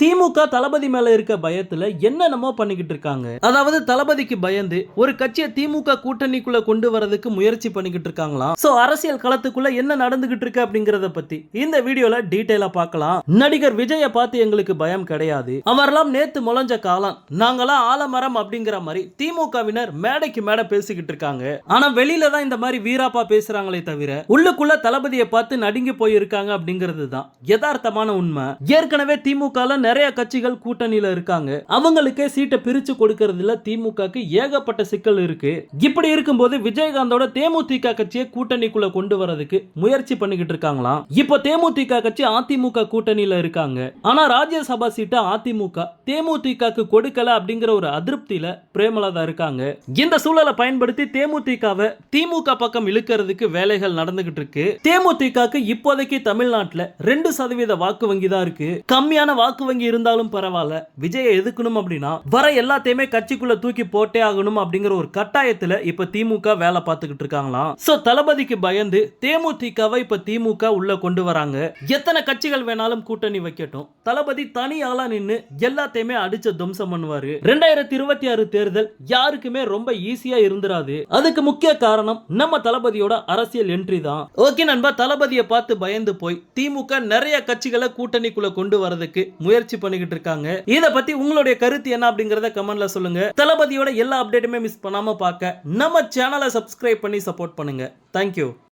திமுக தளபதி மேல இருக்க பயத்துல என்னென்னமோ பண்ணிக்கிட்டு இருக்காங்க. அதாவது தளபதிக்கு பயந்து ஒரு கட்சியை திமுக கூட்டணிக்குள்ள கொண்டு வரதுக்கு முயற்சி பண்ணிக்கிட்டு இருக்காங்களாம். சோ அரசியல் களத்துக்குள்ள என்ன நடந்துகிட்டு இருக்கு அப்படிங்கறத பத்தி இந்த வீடியோல டீடைலா பார்க்கலாம். நடிகர் விஜய பார்த்து எங்களுக்கு பயம் கிடையாது. அவரெல்லாம் நேத்து முளைஞ்ச காலம். நாங்களாம் ஆலமரம் அப்படிங்கிற மாதிரி திமுகவினர் மேடைக்கு மேடை பேசிக்கிட்டு இருக்காங்க. ஆனா வெளியில தான் இந்த மாதிரி வீராப்பா பேசுறாங்களே தவிர உள்ளுக்குள்ள தளபதியை பார்த்து நடுங்கி போயிருக்காங்க அப்படிங்கிறது தான் யதார்த்தமான உண்மை. ஏற்கனவே திமுகல நிறைய கட்சிகள் கூட்டணியில இருக்காங்க. அவங்களுக்கே சீட்டை பிரிச்சு கொடுக்கறதுல திமுகக்கு ஏகப்பட்ட சிக்கல் இருக்கு. இப்படி இருக்கும்போது விஜயகாந்தோட தேமுதிக கட்சியை கூட்டணிக்குள்ள கொண்டு வரதுக்கு முயற்சி பண்ணிக்கிட்டு இருக்காங்களாம். இப்போ தேமுதிக கட்சி அதிமுக கூட்டணியில இருக்காங்க. ஆனா ராஜ்யசபா சீட்டை அதிமுக தேமுதிகக்கு கொடுக்கல அப்படிங்கிற ஒரு அதிருப்தியில பிரேமலதா இருக்காங்க. இந்த சூழலை பயன்படுத்தி தேமுதிகவை திமுக பக்கம் இழுக்கிறதுக்கு வேலைகள் நடந்துகிட்டு இருக்கு. தேமுதிகக்கு இப்போதைக்கு தமிழ்நாட்டுல ரெண்டு சதவீத வாக்கு வங்கி தான் இருக்கு. கம்மியான வாக்கு வங்கி இருந்தாலும் பரவாயில்ல. விஜயை எதுக்கணும் அப்படின்னா வர எல்லாத்தையுமே கட்சிக்குள்ள தூக்கி போட்டே ஆகணும் அப்படிங்கிற ஒரு கட்டாயத்துல இப்ப திமுக வேலை பார்த்துக்கிட்டு இருக்காங்களாம். சோ தளபதிக்கு பயந்து தேமுதிகவை இப்ப திமுக உள்ள கொண்டு வராங்க. எத்தனை கட்சிகள் வேணாலும் கூட்டணி வைக்கட்டும். தளபதி தனி ஆளா நின்னு எல்லாத்தையுமே அடிச்ச துவம்சம் பண்ணுவாரு. ரெண்டாயிரத்தி இருபத்தி ஆறு தேர்தல் யாருக்குமே ரொம்ப ஈஸியா இருந்துராது. அதுக்கு முக்கிய காரணம் நம்ம தளபதியோட அரசியல் என்ட்ரி தான். ஓகே நண்பா தளபதியை பார்த்து பயந்து போய் திமுக நிறைய கட்சிகளை கூட்டணிக்குள்ள கொண்டு வரதுக்கு முயற்சி முயற்சி பண்ணிக்கிட்டு இருக்காங்க. இத பத்தி உங்களுடைய கருத்து என்ன அப்படிங்கறத கமெண்ட்ல சொல்லுங்க. தளபதியோட எல்லா அப்டேட்டுமே மிஸ் பண்ணாம பார்க்க நம்ம சேனலை சப்ஸ்கிரைப் பண்ணி சப்போர்ட் பண்ணுங்க. தேங்க்யூ